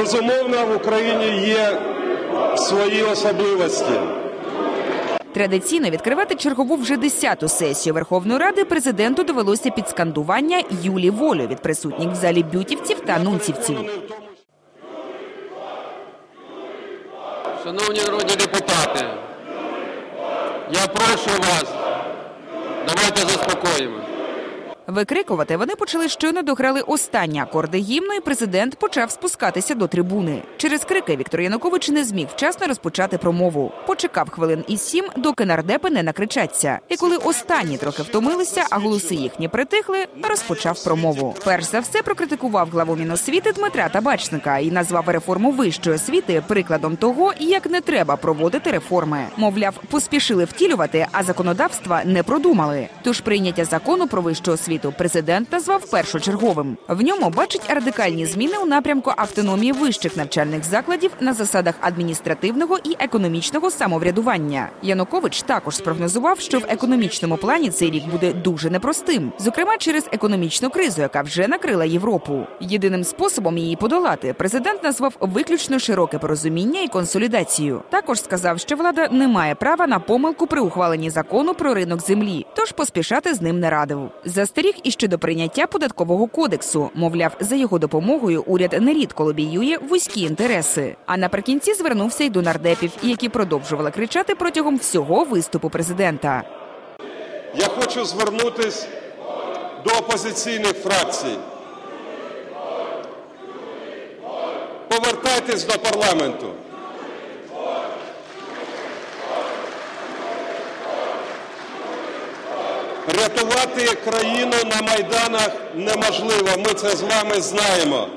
Безумовно, в Україні є свої особливості. Традиційно відкривати чергову вже десяту сесію Верховної Ради президенту довелося під скандування Юлі волю від присутніх в залі бютівців та нунцівців. Шановні народні депутати, я прошу вас, давайте заспокоїмо. Викрикувати вони почали щойно дограли останні акорди гімну, і президент почав спускатися до трибуни. Через крики Віктор Янукович не зміг вчасно розпочати промову. Почекав хвилин із сім, доки нардепи не накричаться. І коли останні трохи втомилися, а голоси їхні притихли, розпочав промову. Перш за все прокритикував главу Міносвіти Дмитра Табачника і назвав реформу вищої освіти прикладом того, як не треба проводити реформи. Мовляв, поспішили втілювати, а законодавства не продумали. Тож прийняття закону про вищу освіту президент назвав першочерговим. В ньому бачить радикальні зміни у напрямку автономії вищих навчальних закладів на засадах адміністративного і економічного самоврядування. Янукович також спрогнозував, що в економічному плані цей рік буде дуже непростим, зокрема через економічну кризу, яка вже накрила Європу. Єдиним способом її подолати президент назвав виключно широке порозуміння і консолідацію. Також сказав, що влада не має права на помилку при ухваленні закону про ринок землі, тож поспішати з ним не радив. Застеріг і щодо прийняття податкового кодексу. Мовляв, за його допомогою уряд нерідко лобіює вузькі інтереси. А наприкінці звернувся й до нардепів, які продовжували кричати протягом всього виступу президента. Я хочу звернутись до опозиційних фракцій. Повертайтесь до парламенту. Рятувати країну на майданах неможливо, ми це з вами знаємо.